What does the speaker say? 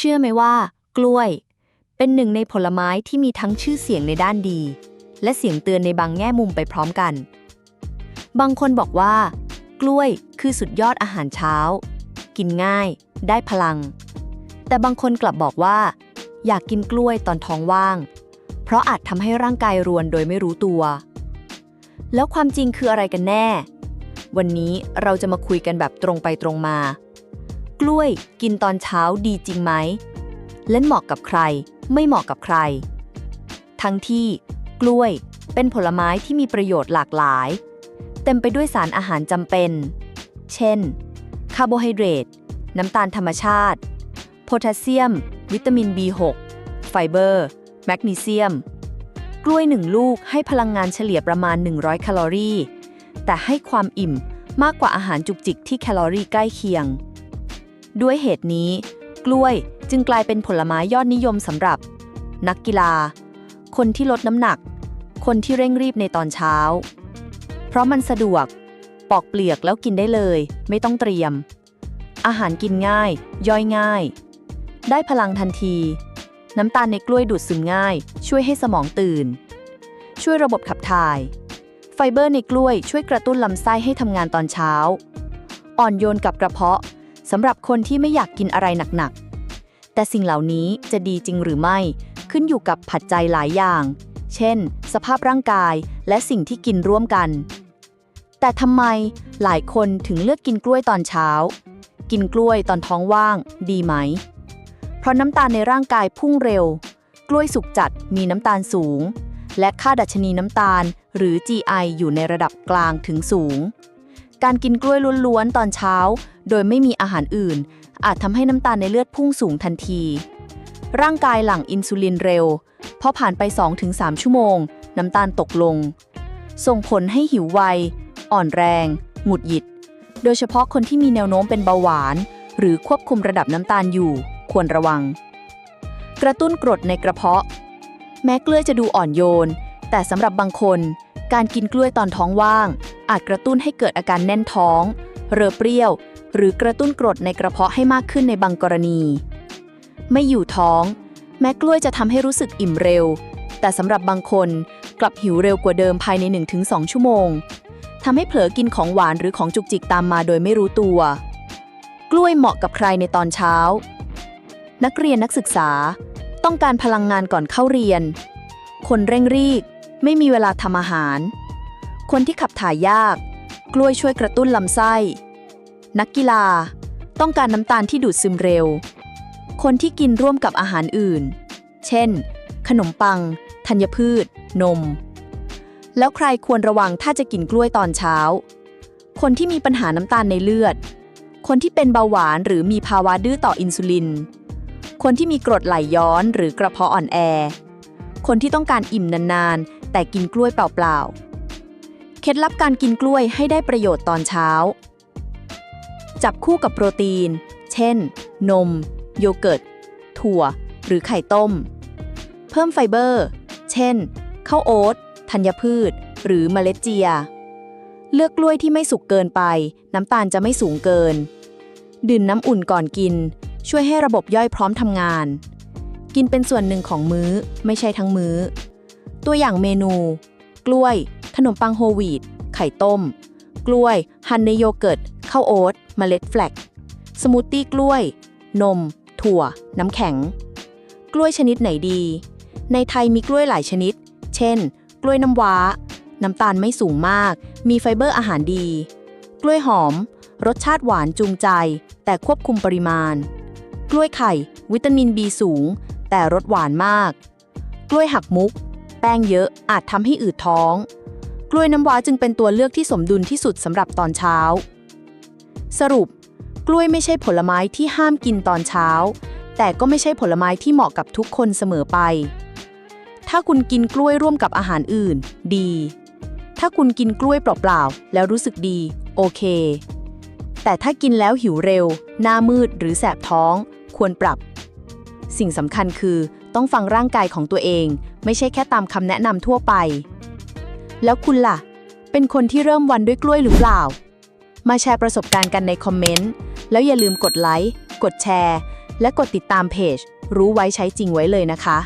เชื่อไหมว่า กล้วย เป็นหนึ่งในผลไม้ที่มีทั้งชื่อเสียงในด้านดี และเสียงเตือนในบางแง่มุมไปพร้อมกัน บางคนบอกว่า กล้วยคือสุดยอดอาหารเช้า กินง่าย ได้พลัง แต่บางคนกลับบอกว่า อยากกินกล้วยตอนท้องว่าง เพราะอาจทำให้ร่างกายรวนโดยไม่รู้ตัว แล้วความจริงคืออะไรกันแน่ วันนี้เราจะมาคุยกันแบบตรงไปตรงมา กล้วยกินตอนเช้าดีจริงไหม เล่นเหมาะกับใคร ไม่เหมาะกับใคร ทั้งที่ กล้วยเป็นผลไม้ที่มีประโยชน์หลากหลาย เต็มไปด้วยสารอาหารจำเป็น เช่น คาร์โบไฮเดรต น้ำตาลธรรมชาติ โพแทสเซียม วิตามิน B6 ไฟเบอร์ แมกนีเซียม กล้วยหนึ่งลูกให้พลังงานเฉลี่ยประมาณ 100 แคลอรี่ แต่ให้ความอิ่มมากกว่าอาหารจุกจิกที่แคลอรี่ใกล้เคียง ด้วยเหตุนี้ กล้วยจึงกลายเป็นผลไม้ยอดนิยมสำหรับ นักกีฬา คนที่ลดน้ำหนัก คนที่เร่งรีบในตอนเช้า เพราะมันสะดวก ปอกเปลือกแล้วกินได้เลย ไม่ต้องเตรียม อาหารกินง่าย ย่อยง่าย ได้พลังทันที น้ำตาลในกล้วยดูดซึมง่าย ช่วยให้สมองตื่น ช่วยระบบขับถ่าย ไฟเบอร์ในกล้วยช่วยกระตุ้นลำไส้ให้ทำงานตอนเช้า อ่อนโยนกับกระเพาะ สำหรับคนที่ไม่อยากกินอะไรหนักๆ แต่สิ่งเหล่านี้จะดีจริงหรือไม่ ขึ้นอยู่กับปัจจัยหลายอย่าง เช่น สภาพร่างกายและสิ่งที่กินร่วมกัน แต่ทำไมหลายคนถึงเลือกกินกล้วยตอนเช้า กินกล้วยตอนท้องว่าง ดีไหม เพราะน้ำตาลในร่างกายพุ่งเร็ว กล้วยสุกจัดมีน้ำตาลสูง และค่าดัชนีน้ำตาล หรือ GI อยู่ในระดับกลางถึงสูงการกินกล้วยล้วนๆ ตอนเช้า โดยไม่มีอาหารอื่น อาจทำให้น้ำตาลในเลือดพุ่งสูงทันที ร่างกายหลั่งอินซูลินเร็ว พอผ่านไป 2-3 ชั่วโมง น้ำตาลตกลง ส่งผลให้หิวไว อ่อนแรง หงุดหงิด โดยเฉพาะคนที่มีแนวโน้มเป็นเบาหวาน หรือควบคุมระดับน้ำตาลอยู่ ควรระวัง กระตุ้นกรดในกระเพาะ แม้กล้วยจะดูอ่อนโยน แต่สำหรับบางคน การกินกล้วยตอนท้องว่าง อาจกระตุ้นให้เกิดอาการแน่นท้อง เรอเปรี้ยว หรือกระตุ้นกรดในกระเพาะให้มากขึ้นในบางกรณี ไม่อยู่ท้อง แม้กล้วยจะทำให้รู้สึกอิ่มเร็ว แต่สำหรับบางคนกลับหิวเร็วกว่าเดิมภายใน 1-2 ชั่วโมงทำให้เผลอกินของหวานหรือของจุกจิกตามมาโดยไม่รู้ตัว กล้วยเหมาะกับใครในตอนเช้า นักเรียนนักศึกษา ต้องการพลังงานก่อนเข้าเรียน คนเร่งรีบไม่มีเวลาทำอาหาร คนที่ขับถ่ายยาก กล้วยช่วยกระตุ้นลำไส้ นักกีฬา ต้องการน้ำตาลที่ดูดซึมเร็ว คนที่กินร่วมกับอาหารอื่น เช่น ขนมปัง ธัญพืช นม แล้วใครควรระวังถ้าจะกินกล้วยตอนเช้า คนที่มีปัญหาน้ำตาลในเลือด คนที่เป็นเบาหวานหรือมีภาวะดื้อต่ออินซูลิน คนที่มีกรดไหลย้อนหรือกระเพาะอ่อนแอ คนที่ต้องการอิ่มนานๆ แต่กินกล้วยเปล่าๆ เคล็ดลับการกินกล้วยให้ได้ประโยชน์ตอนเช้า จับคู่กับโปรตีน เช่น นม โยเกิร์ต ถั่ว หรือไข่ต้ม เพิ่มไฟเบอร์ เช่น ข้าวโอ๊ต ธัญพืช หรือเมล็ดเจีย เลือกกล้วยที่ไม่สุกเกินไป น้ำตาลจะไม่สูงเกิน ดื่มน้ำอุ่นก่อนกิน ช่วยให้ระบบย่อยพร้อมทำงาน กินเป็นส่วนหนึ่งของมื้อ ไม่ใช่ทั้งมื้อ ตัวอย่างเมนู กล้วย ขนมปังโฮลวีตไข่ต้ม กล้วยฮันในโยเกิร์ต ข้าวโอ๊ตเมล็ดแฟลกสมูทตี้กล้วย นม ถั่ว น้ำแข็ง กล้วยชนิดไหนดี ในไทยมีกล้วยหลายชนิด เช่น กล้วยน้ำว้า น้ำตาลไม่สูงมาก มีไฟเบอร์อาหารดี กล้วยหอม รสชาติหวานจูงใจ แต่ควบคุมปริมาณ กล้วยไข่ วิตามิน B สูง แต่รสหวานมาก กล้วยหักมุก แป้งเยอะอาจทำให้อืดท้อง กล้วยน้ำว้าจึงเป็นตัวเลือกที่สมดุลที่สุดสำหรับตอนเช้า สรุป กล้วยไม่ใช่ผลไม้ที่ห้ามกินตอนเช้า แต่ก็ไม่ใช่ผลไม้ที่เหมาะกับทุกคนเสมอไป ถ้าคุณกินกล้วยร่วมกับอาหารอื่น ดี ถ้าคุณกินกล้วยเปล่าๆแล้วรู้สึกดี โอเค แต่ถ้ากินแล้วหิวเร็ว หน้ามืดหรือแสบท้อง ควรปรับ สิ่งสำคัญคือต้องฟังร่างกายของตัวเอง ไม่ใช่แค่ตามคำแนะนำทั่วไป แล้วคุณล่ะ เป็นคนที่เริ่มวันด้วยกล้วยหรือเปล่า มาแชร์ประสบการณ์กันในคอมเมนต์ แล้วอย่าลืมกดไลค์ กดแชร์ และกดติดตามเพจ รู้ไว้ใช้จริงไว้เลยนะคะ